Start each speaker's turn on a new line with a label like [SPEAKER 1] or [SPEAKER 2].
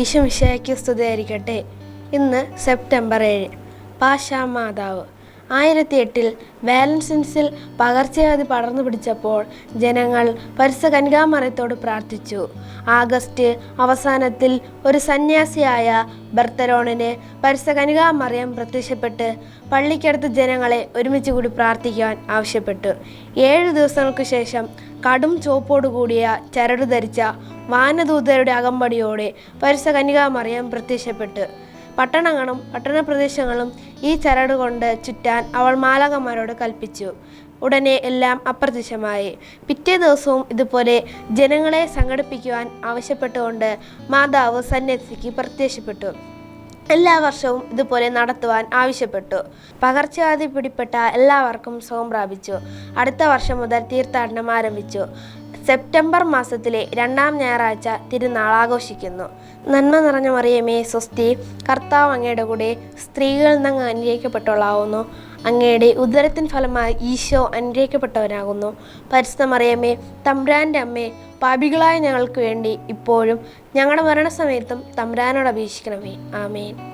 [SPEAKER 1] ഈശോ സ്തുതിയായിരിക്കട്ടെ. ഇന്ന് സെപ്റ്റംബർ ഏഴ് പാശാമാതാവ് ആയിരത്തി എട്ടിൽ വാലൻസിൻസിൽ പകർച്ചവ്യാധി പടർന്നു പിടിച്ചപ്പോൾ ജനങ്ങൾ പരിസ കനികാമറയത്തോട് പ്രാർത്ഥിച്ചു. ആഗസ്റ്റ് അവസാനത്തിൽ ഒരു സന്യാസിയായ ബർത്തലോണിന് പരിസ കനികാമറിയം പ്രത്യക്ഷപ്പെട്ട് പള്ളിക്കടുത്ത് ജനങ്ങളെ ഒരുമിച്ച് കൂടി പ്രാർത്ഥിക്കുവാൻ ആവശ്യപ്പെട്ടു. ഏഴ് ദിവസങ്ങൾക്ക് ശേഷം കടും ചോപ്പോടു കൂടിയ ചരട് ധരിച്ച വാനദൂതരുടെ അകമ്പടിയോടെ പരിസ കന്യകാമറിയം പ്രത്യക്ഷപ്പെട്ട്. പട്ടണങ്ങളും പട്ടണപ്രദേശങ്ങളും ഈ ചരട് കൊണ്ട് ചുറ്റാൻ അവൾ മാലകന്മാരോട് കൽപ്പിച്ചു. ഉടനെ എല്ലാം അപ്രത്യക്ഷമായി. പിറ്റേ ദിവസവും ഇതുപോലെ ജനങ്ങളെ സംഘടിപ്പിക്കുവാൻ ആവശ്യപ്പെട്ടുകൊണ്ട് മാതാവ് സന്യസിക്ക് പ്രത്യക്ഷപ്പെട്ടു. എല്ലാ വർഷവും ഇതുപോലെ നടത്തുവാൻ ആവശ്യപ്പെട്ടു. പകർച്ചവ്യാധി പിടിപ്പെട്ട എല്ലാവർക്കും സുഖം പ്രാപിച്ചു. അടുത്ത വർഷം മുതൽ തീർത്ഥാടനം ആരംഭിച്ചു. സെപ്റ്റംബർ മാസത്തിലെ രണ്ടാം ഞായറാഴ്ച തിരുനാൾ ആഘോഷിക്കുന്നു. നന്മ നിറഞ്ഞ മറിയമേ സ്വസ്തി കർത്താവ് അങ്ങയുടെ കൂടെ സ്ത്രീകളിൽ നിന്ന് അങ്ങ് അനുഗ്രഹിക്കപ്പെട്ടവളാവുന്നു. അങ്ങയുടെ ഉദരത്തിൻ ഫലമായി ഈശോ അനുഗ്രഹിക്കപ്പെട്ടവനാകുന്നു. പരിശുദ്ധ മറിയമേ തമ്പ്രാന്റെ അമ്മേ പാപികളായ ഞങ്ങൾക്ക് വേണ്ടി ഇപ്പോഴും ഞങ്ങളുടെ മരണസമയത്തും തമ്പ്രാനോട് അപേക്ഷിക്കണമേ. ആമേൻ.